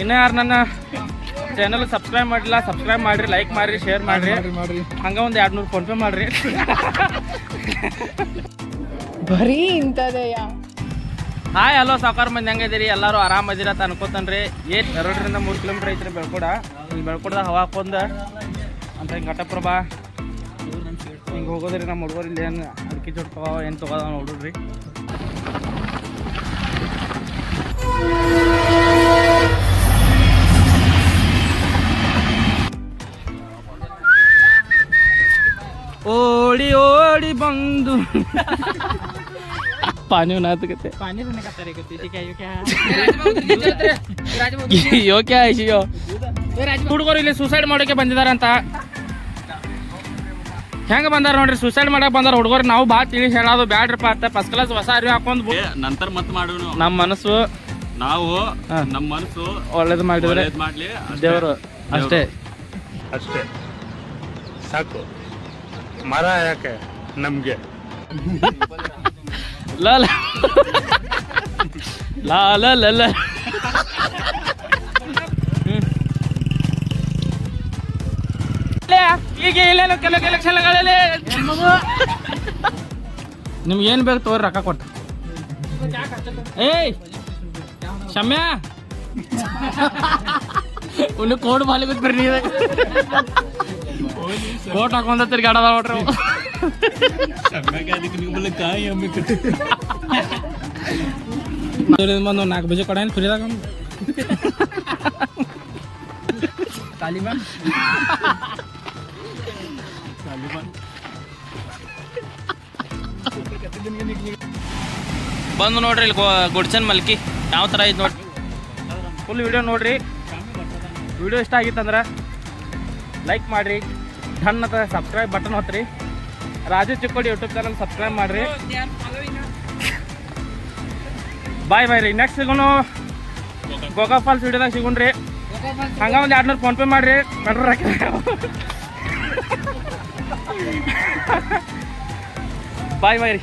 ಇನ್ನೂ ಯಾರು ನನ್ನ ಚಾನಲ್ ಸಬ್ಸ್ಕ್ರೈಬ್ ಮಾಡಿಲ್ಲ ಸಬ್ಸ್ಕ್ರೈಬ್ ಮಾಡಿರಿ ಲೈಕ್ ಮಾಡಿರಿ ಶೇರ್ ಮಾಡಿರಿ. ಮಾಡ್ರಿ ಹಂಗೆ ಒಂದು ಎರಡು ನೂರು ಫೋನ್ಪೇ ಮಾಡ್ರಿ. ಬರೀ ಇಂಥದೆಯಾ? ಹಾಯ್ ಹಲೋ ಸಾಕಾರ ಮಂದಿ ಹೆಂಗಿದ್ದೀರಿ ಎಲ್ಲರೂ ಇದೀರ ಅಂತ ಅನ್ಕೋತಾನ್ರಿ. ಏನು ಎರಡರಿಂದ ಮೂರು ಕಿಲೋಮೀಟ್ರ್ ಐತ್ರಿ ಬೆಳ್ಕೊಡ. ಈ ಬೆಳ್ಕೊಡ್ದಾಗ ಹವಾ ಹಾಕೊಂಡ ಅಂತ ಹಿಂಗೆ ಘಟಪ್ರಭಾ ಹಿಂಗೆ ಹೋಗೋದ್ರಿ ನಮ್ಮ ಹುಡುಗರು ಇಲ್ಲಿ ಏನು ಅಡಿಕೆ ಜೋಡ್ ತಗೋ ಏನು ತಗೋದ ನೋಡ್ರಿ. ಓಡಿ ಓಡಿ ಬಂದು. ಪಾನಿ ನಾತಕತೆ ಯೋಕೆ ಆಯ್ಸಿಯೋ ಹುಡುಗರು ಇಲ್ಲಿ ಸೂಸೈಡ್ ಮಾಡೋಕೆ ಬಂದಿದಾರಂತ ಹೆಂಗ ಬಂದಾರ ನೋಡ್ರಿ ಸುಸೈಡ್ ಮಾಡಕ್ ಬಂದಾರ ಹುಡುಗರು. ನಾವು ಬಾ ತಿಳಿ ಹೇಳೋದು ಬ್ಯಾಡ್ರಪ್ಪ ಅಂತ. ಫಸ್ಟ್ ಕ್ಲಾಸ್ ಹೊಸ ಅರಿವಿ ಹಾಕೊಂಡ್ ನಂತರ ಮತ್ ಮಾಡೋಣ ನಮ್ಮ ಮನಸ್ಸು. ನಾವು ನಮ್ಮ ಮನಸ್ಸು ಒಳ್ಳೇದು ಮಾಡಿದ್ರೆ. ದೇವರು ಅಷ್ಟೇ. ಅಷ್ಟೇ. ಸಾಕು. ಮರ ಯಾಕೆ ನಮ್ಗೆ? ಲಾಲ ಲಾಲ ಲಾ ಲಾ ಲಾ ಲಾ. ಹ್ಮ್. ಲೇ, ಈಗ ಇಲ್ಲೇನು ಕೆಲವು ಎಲೆಕ್ಷನ್ಗಳಲ್ಲಿ? ನಿಮ್ಗೆ ಏನು ಬೇಕು ತೋರಿ ರೊಕ್ಕ ಕೊಟ್ಟು. ಏಯ್ ಶಮ್ಯ. ಉನ್ನು ಕೋಡ್ ಮಾಲಿ ಬರ್ರಿ ಕೋಟ್ ಹಾಕೊಂಡ ತಿರ್ಗಾಡದ ನೋಡ್ರಿ ಕಾಯಿ ಬಂದು ನಾಲ್ಕು ಬಜೆ ಕೊಡ ಏನು ಫ್ರೀದಾಗ ಬಂದು ನೋಡ್ರಿ ಇಲ್ಲಿ ಗುಡ್ಸನ್ ಮಲ್ಕಿ. ಯಾವ ತರ ಐತ್ ನೋಡ್ರಿ. ಫುಲ್ ವಿಡಿಯೋ ನೋಡ್ರಿ. ವಿಡಿಯೋ ಇಷ್ಟ ಆಗಿತ್ತಂದ್ರೆ? ಲೈಕ್ ಮಾಡಿರಿ. ಧನ್ ಅಂತ subscribe button ಹೊತ್ರಿ Raju Chikkodi YouTube channel subscribe ಮಾಡಿರಿ. ಬಾಯ್ ಬಾಯ್ ರೀ. ನೆಕ್ಸ್ಟ್ ಸಿಗೋನು ಗೋಗಾ ಫಾಲ್ಸ್ ವಿಡಿಯೋದಾಗ ಸಿಗೋಣ್ರಿ. ಹಂಗ ಒಂದು ಎರಡು ನೂರು ಫೋನ್ಪೇ ಮಾಡಿರಿ. ಕಂಡ್ರ ಬಾಯ್ ಬಾಯ್ ರೀ.